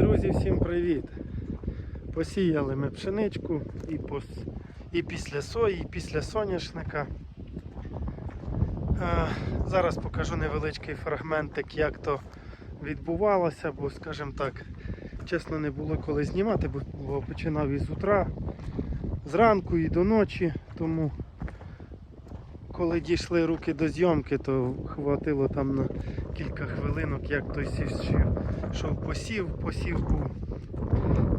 Друзі, всім привіт! Посіяли ми пшеничку і, пос... і після сої, і після соняшника. Е, Зараз покажу невеличкий фрагментик, як то відбувалося, бо, скажімо так, чесно не було коли знімати, бо, починав із утра, зранку і до ночі, тому коли дійшли руки до зйомки, то хватило там на кілька хвилинок, як той сів, йшов посів, посів був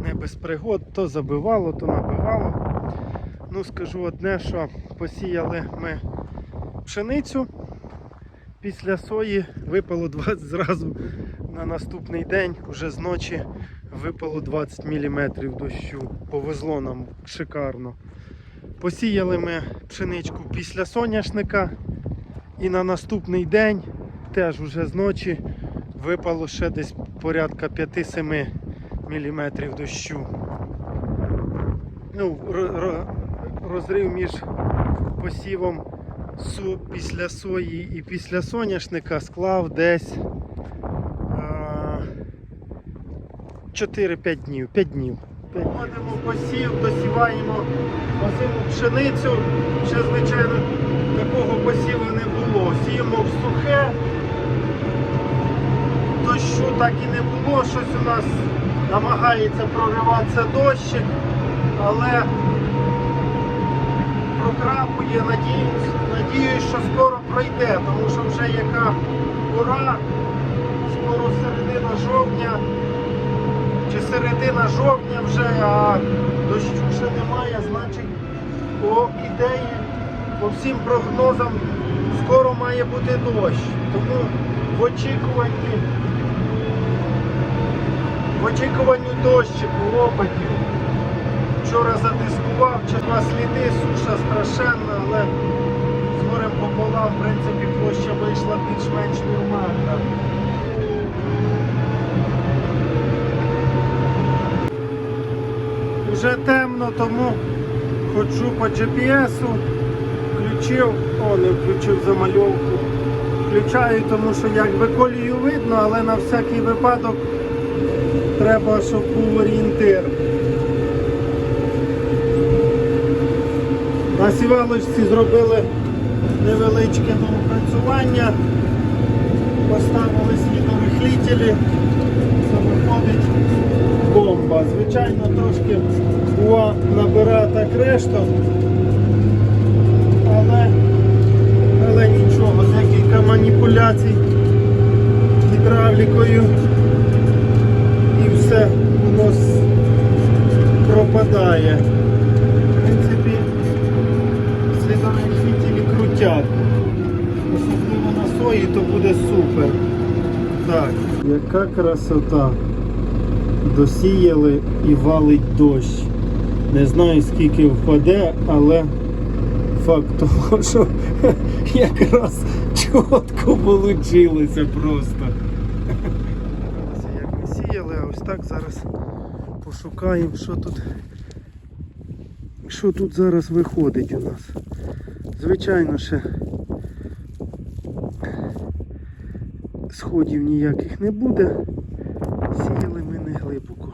не без пригод, то забивало, то набивало. Ну, скажу одне, що посіяли ми пшеницю. Після сої випало 20 зразу на наступний день, уже з ночі випало 20 мм дощу. Повезло нам шикарно. Посіяли ми пшеничку після соняшника і на наступний день теж уже з ночі випало ще десь порядка 5-7 мм дощу. Ну, ро- ро- розрив між посівом після сої і після соняшника склав десь 4-5 днів. 5 днів. Вводимо посів, досіваємо озиму пшеницю. Ще, звичайно, такого посіву не було. Сіємо в сухе. Дощу так і не було. Щось у нас намагається прориватися дощик, але прокрапує, надіюсь, надіюсь, що скоро пройде, тому що вже яка пора, скоро середина жовтня чи середина жовтня вже, а дощу ще немає, значить по ідеї, по всім прогнозам скоро має бути дощ. Тому в очікуванні в очікуванні дощику, опадів. Вчора задискував, два сліди, суша страшенна, але з горем пополам, в принципі, площа вийшла більш-менш нормальна. Вже темно, тому ходжу по GPS, включив, о, не включив замальовку. Включаю, тому що якби колію видно, але на всякий випадок треба, щоб був орієнтир. На сівалочці зробили невеличке доопрацювання, поставили світорихлітелі, це виходить бомба. Звичайно, трошки бува набирає так решту, але, але нічого, декілька маніпуляцій гідравлікою все воно с- пропадає. В принципі, слідові крутять. Особливо на сої, то буде супер. Так. Яка красота. Досіяли і валить дощ. Не знаю скільки впаде, але факт того, що якраз чітко вийшло просто. Це сіяли, а ось так зараз пошукаємо, що тут, що тут зараз виходить у нас. Звичайно, ще сходів ніяких не буде. Сіяли ми не глибоко.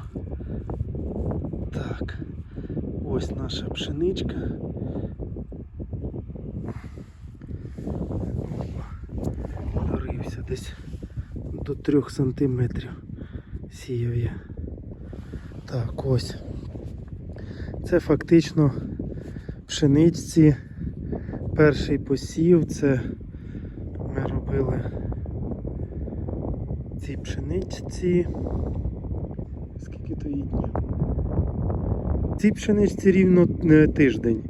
Так, ось наша пшеничка. Опа. Дорився десь до 3 сантиметрів. Сіяв я. Так, ось. Це фактично пшеничці. Перший посів, це ми робили цій пшеничці. Скільки то їй днів? Цій пшеничці рівно е, тиждень.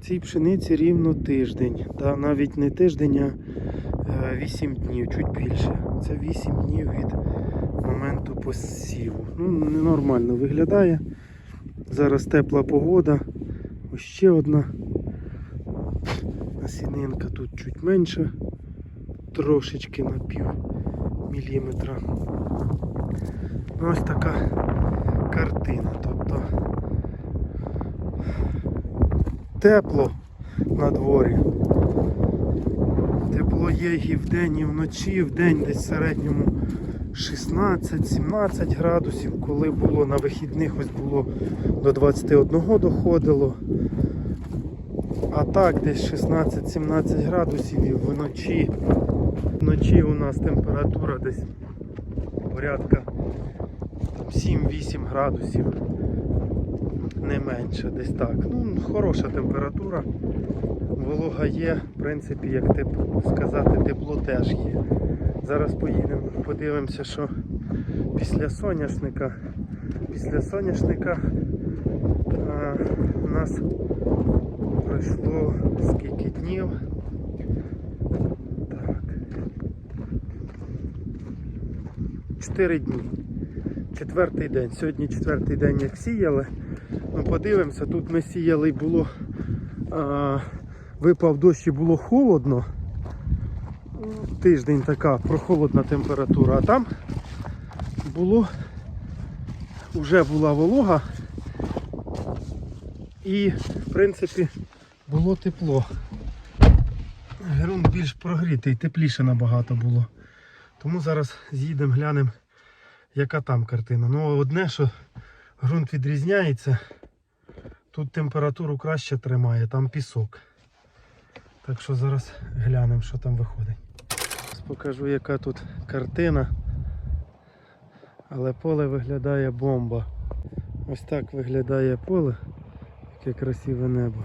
Цій пшениці рівно тиждень. Та навіть не тиждень, а 8 днів, чуть більше. Це 8 днів від моменту посіву. Ну, ненормально виглядає. Зараз тепла погода. Ось ще одна. Насінинка тут чуть менша, трошечки на пів міліметра. Ну, ось така картина. Тобто тепло на дворі. Тепло є і вдень, і вночі, вдень десь в середньому 16-17 градусів, коли було на вихідних, ось було до 21 доходило. А так десь 16-17 градусів і вночі. Вночі у нас температура десь порядка 7-8 градусів. Не менше, десь так. Ну, хороша температура. Волога є, принципі, як тип, сказати, тепло теж є. Зараз поїдемо, подивимося, що після соняшника. Після соняшника а, у нас пройшло скільки днів. Так. 4 дні. Четвертий день. Сьогодні четвертий день як сіяли. Ну, подивимося, тут ми сіяли було. А, випав дощ і було холодно. Тиждень така прохолодна температура, а там було вже була волога і в принципі було тепло. Грунт більш прогрітий, тепліше набагато було. Тому зараз з'їдемо, глянемо, яка там картина. Ну одне, що ґрунт відрізняється, тут температуру краще тримає, там пісок. Так що зараз глянемо, що там виходить. Покажу, яка тут картина. Але поле виглядає бомба. Ось так виглядає поле, яке красиве небо.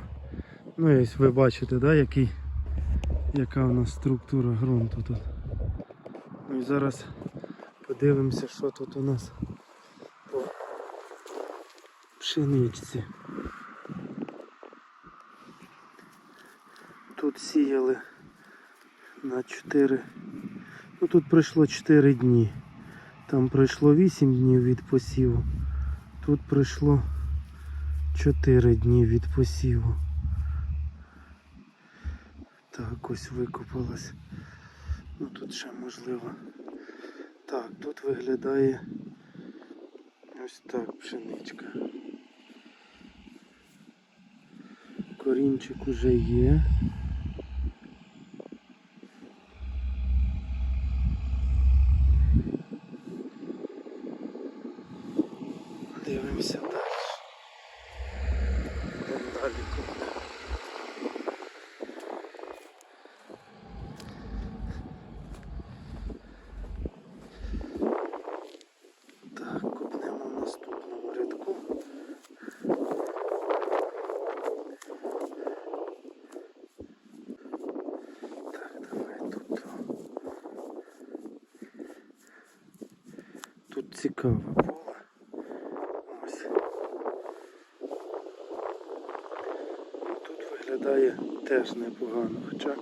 Ну і ось ви бачите, да, який, яка у нас структура ґрунту тут. Ну і зараз подивимося, що тут у нас по пшеничці. Тут сіяли на 4. Ну тут пройшло 4 дні. Там пройшло 8 днів від посіву. Тут пройшло 4 дні від посіву. Так, ось викопалась. Ну тут ще можливо. Так, тут виглядає ось так пшеничка. Корінчик уже є. Дивимося далі. Далі. Так, копнемо в наступному. Так, давай тут. Тут цікаве поле. Ось. Тут виглядає теж непогано, хоча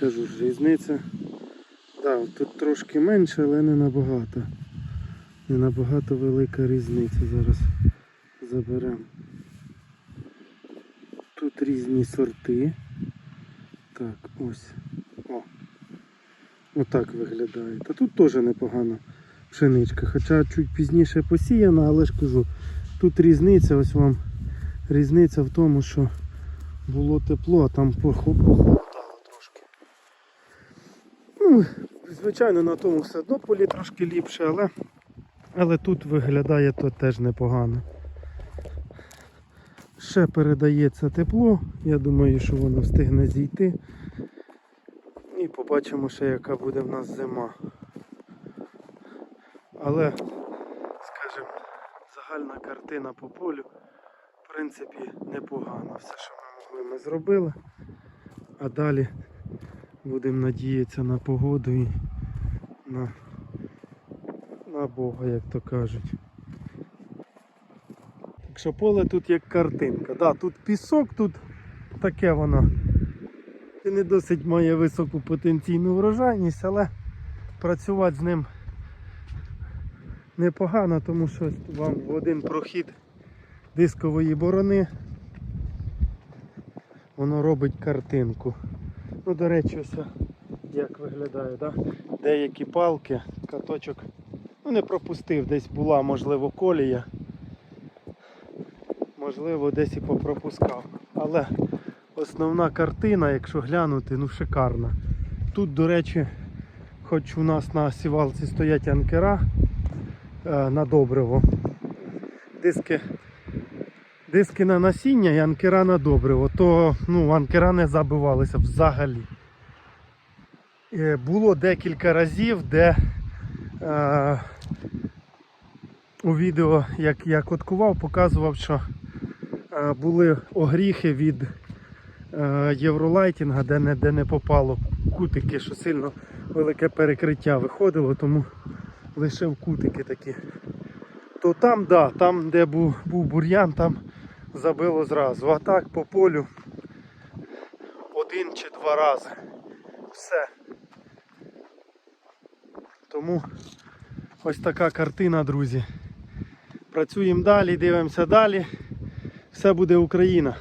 кажу ж, різниця. Да, тут трошки менше, але не набагато. Не набагато велика різниця. Зараз заберемо. Тут різні сорти. Так, ось. О. Отак виглядає. Та тут теж непогано пшеничка. Хоча чуть пізніше посіяна, але ж кажу, тут різниця, ось вам різниця в тому, що було тепло, а там похо- похолодало трошки. Ну, звичайно, на тому все одно трошки ліпше, але, але тут виглядає то теж непогано. Ще передається тепло, я думаю, що воно встигне зійти. І побачимо ще, яка буде в нас зима. Але, скажімо, загальна картина по полю, в принципі, непогана. Все, що могли, ми зробили. А далі будемо надіятися на погоду і на, на Бога, як то кажуть. Так що поле тут як картинка. Да, тут пісок, тут таке воно. І не досить має високу потенційну врожайність, але працювати з ним непогано, тому що вам в один прохід дискової борони воно робить картинку. Ну, до речі, ось як виглядає, да? деякі палки, каточок ну, не пропустив, десь була, можливо, колія. Можливо, десь і попропускав. Але основна картина, якщо глянути, ну шикарна. Тут, до речі, хоч у нас на сівалці стоять анкера е, на добриво. Диски, диски на насіння і анкера на добриво, то ну, анкера не забивалися взагалі. Е, Було декілька разів, де е, у відео, як я коткував, показував, що е, були огріхи від е, євролайтінга, де не, де не попало кутики, що сильно велике перекриття виходило, тому лишив кутики такі. То там, да, там, де був, був бур'ян, там забило зразу. А так по полю один чи два рази. Все. Тому ось така картина, друзі. Працюємо далі, дивимося далі. Все буде Україна.